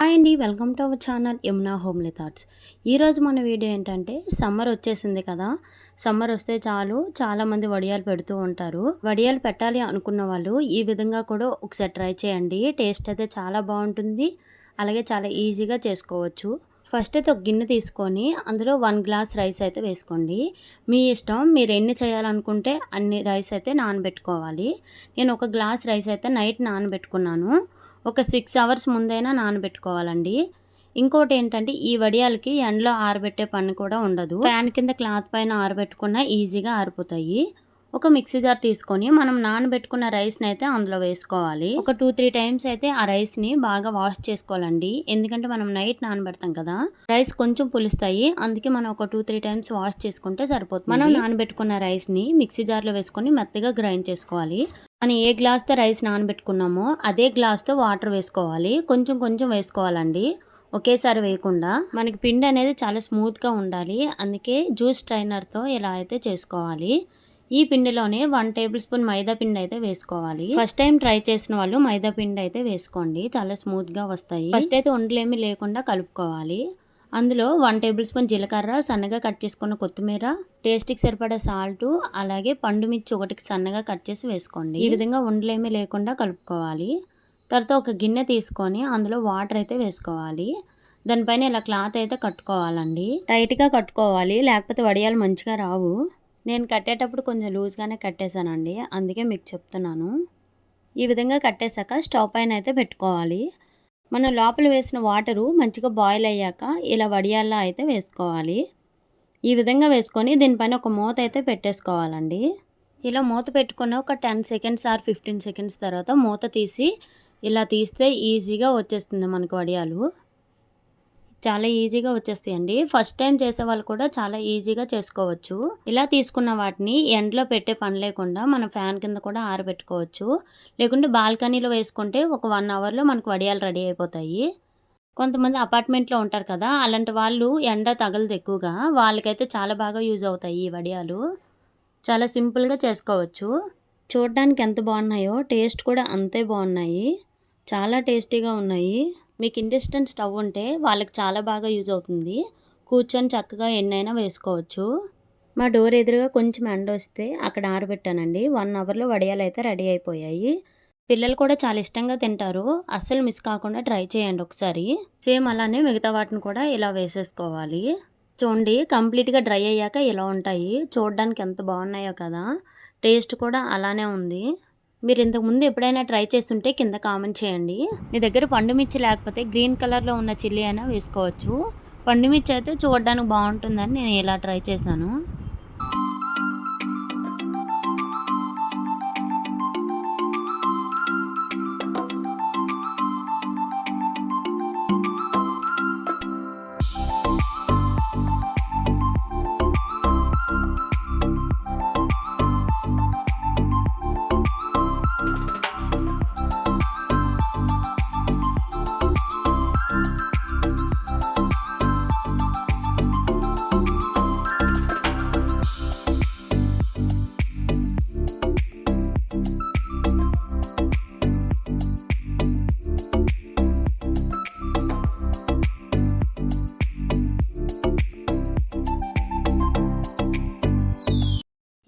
Hi అండి welcome to our channel Yamuna homely thoughts. ఈరోజు మన వీడియో ఏంటంటే సమ్మర్ వచ్చేసింది కదా. సమ్మర్ వస్తే చాలు చాలామంది వడియాలు పెడుతూ ఉంటారు. వడియాలు పెట్టాలి అనుకున్న వాళ్ళు ఈ విధంగా కూడా ఒకసారి ట్రై చేయండి. టేస్ట్ అయితే చాలా బాగుంటుంది. అలాగే చాలా ఈజీగా చేసుకోవచ్చు. ఫస్ట్ అయితే ఒక గిన్నె తీసుకొని అందులో వన్ గ్లాస్ రైస్ అయితే వేసుకోండి. మీ ఇష్టం మీరు ఎన్ని చేయాలనుకుంటే అన్ని రైస్ అయితే నానబెట్టుకోవాలి. నేను ఒక గ్లాస్ రైస్ అయితే నైట్ నానబెట్టుకున్నాను. ఒక సిక్స్ అవర్స్ ముందైనా నానబెట్టుకోవాలండి. ఇంకోటి ఏంటంటే ఈ వడియాలకి ఎండలో ఆరబెట్టే పని కూడా ఉండదు. ఫ్యాన్ కింద క్లాత్ పైన ఆరబెట్టుకున్న ఈజీగా ఆరిపోతాయి. ఒక మిక్సీ జార్ తీసుకొని మనం నానబెట్టుకున్న రైస్ని అయితే అందులో వేసుకోవాలి. ఒక టూ త్రీ టైమ్స్ అయితే ఆ రైస్ని బాగా వాష్ చేసుకోవాలండి. ఎందుకంటే మనం నైట్ నానబెడతాం కదా. రైస్ కొంచెం పులుస్తాయి. అందుకే మనం ఒక టూ త్రీ టైమ్స్ వాష్ చేసుకుంటే సరిపోతుంది. మనం నానబెట్టుకున్న రైస్ని మిక్సీ జార్లో వేసుకొని మెత్తగా గ్రైండ్ చేసుకోవాలి. మనం ఏ గ్లాస్తో రైస్ నానబెట్టుకున్నామో అదే గ్లాస్తో వాటర్ వేసుకోవాలి. కొంచెం కొంచెం వేసుకోవాలండి. ఒకేసారి వేయకుండా. మనకి పిండి అనేది చాలా స్మూత్గా ఉండాలి. అందుకే జ్యూస్ ట్రైనర్తో ఇలా అయితే చేసుకోవాలి. ఈ పిండిలోనే వన్ టేబుల్ స్పూన్ మైదా పిండి అయితే వేసుకోవాలి. ఫస్ట్ టైం ట్రై చేసిన వాళ్ళు మైదా పిండి అయితే వేసుకోండి. చాలా స్మూత్గా వస్తాయి. ఫస్ట్ అయితే వంటలేమీ లేకుండా కలుపుకోవాలి. అందులో వన్ టేబుల్ స్పూన్ జీలకర్ర సన్నగా కట్ చేసుకున్న కొత్తిమీర టేస్ట్కి సరిపడా సాల్ట్ అలాగే పండు మిర్చి ఒకటికి సన్నగా కట్ చేసి వేసుకోండి. ఈ విధంగా ఉండలేమీ లేకుండా కలుపుకోవాలి. తర్వాత ఒక గిన్నె తీసుకొని అందులో వాటర్ అయితే వేసుకోవాలి. దానిపైన ఇలా క్లాత్ అయితే కట్టుకోవాలండి. టైట్గా కట్టుకోవాలి లేకపోతే వడియాలు మంచిగా రావు. నేను కట్టేటప్పుడు కొంచెం లూజ్గానే కట్టేశానండి అందుకే మీకు చెప్తున్నాను. ఈ విధంగా కట్టేశాక స్టవ్ పైన అయితే పెట్టుకోవాలి. మనం లోపల వేసిన వాటరు మంచిగా బాయిల్ అయ్యాక ఇలా వడియాల్లా అయితే వేసుకోవాలి. ఈ విధంగా వేసుకొని దీనిపైన ఒక మూత అయితే పెట్టేసుకోవాలండి. ఇలా మూత పెట్టుకున్న ఒక ten seconds or fifteen seconds తర్వాత మూత తీసి ఇలా తీస్తే ఈజీగా వచ్చేస్తుంది మనకు వడియాలు. చాలా ఈజీగా వచ్చేస్తాయండి. ఫస్ట్ టైం చేసే వాళ్ళు కూడా చాలా ఈజీగా చేసుకోవచ్చు. ఇలా తీసుకున్న వాటిని ఎండలో పెట్టే పని లేకుండా మన ఫ్యాన్ కింద కూడా ఆరబెట్టుకోవచ్చు. లేకుంటే బాల్కనీలో వేసుకుంటే ఒక వన్ అవర్లో మనకు వడియాలు రెడీ అయిపోతాయి. కొంతమంది అపార్ట్మెంట్లో ఉంటారు కదా అలాంటి వాళ్ళు ఎండ తగలదు ఎక్కువగా. వాళ్ళకైతే చాలా బాగా యూజ్ అవుతాయి ఈ వడియాలు. చాలా సింపుల్గా చేసుకోవచ్చు. చూడడానికి ఎంత బాగున్నాయో టేస్ట్ కూడా అంతే బాగున్నాయి. చాలా టేస్టీగా ఉన్నాయి. మీకు ఇండస్టెంట్ స్టవ్ ఉంటే వాళ్ళకి చాలా బాగా యూజ్ అవుతుంది. కూర్చొని చక్కగా ఎన్నైనా వేసుకోవచ్చు. మా డోర్ ఎదురుగా కొంచెం ఎండ వస్తే అక్కడ ఆరబెట్టానండి. వన్ అవర్లో వడియాలు అయితే రెడీ అయిపోయాయి. పిల్లలు కూడా చాలా ఇష్టంగా తింటారు. అస్సలు మిస్ కాకుండా ట్రై చేయండి ఒకసారి. సేమ్ అలానే మిగతా వాటిని కూడా ఇలా వేసేసుకోవాలి. చూడండి కంప్లీట్గా డ్రై అయ్యాక ఇలా ఉంటాయి. చూడడానికి ఎంత బాగున్నాయో కదా. టేస్ట్ కూడా అలానే ఉంది. మీరు ఇంతకుముందు ఎప్పుడైనా ట్రై చేస్తుంటే కింద కామెంట్ చేయండి. మీ దగ్గర పండు మిర్చి లేకపోతే గ్రీన్ కలర్లో ఉన్న చిల్లీ అయినా వేసుకోవచ్చు. పండు మిర్చి అయితే చూడడానికి బాగుంటుందని నేను ఇలా ట్రై చేశాను.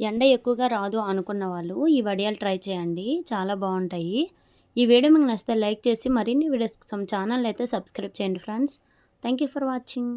ఎండ ఎక్కువగా రాదు అనుకున్న వాళ్ళు ఈ వడియాలు ట్రై చేయండి. చాలా బాగుంటాయి. ఈ వీడియో మీకు నచ్చితే లైక్ చేసి మరిన్ని వీడియోస్ కోసం ఛానల్ అయితే సబ్స్క్రైబ్ చేయండి friends. Thank you for watching.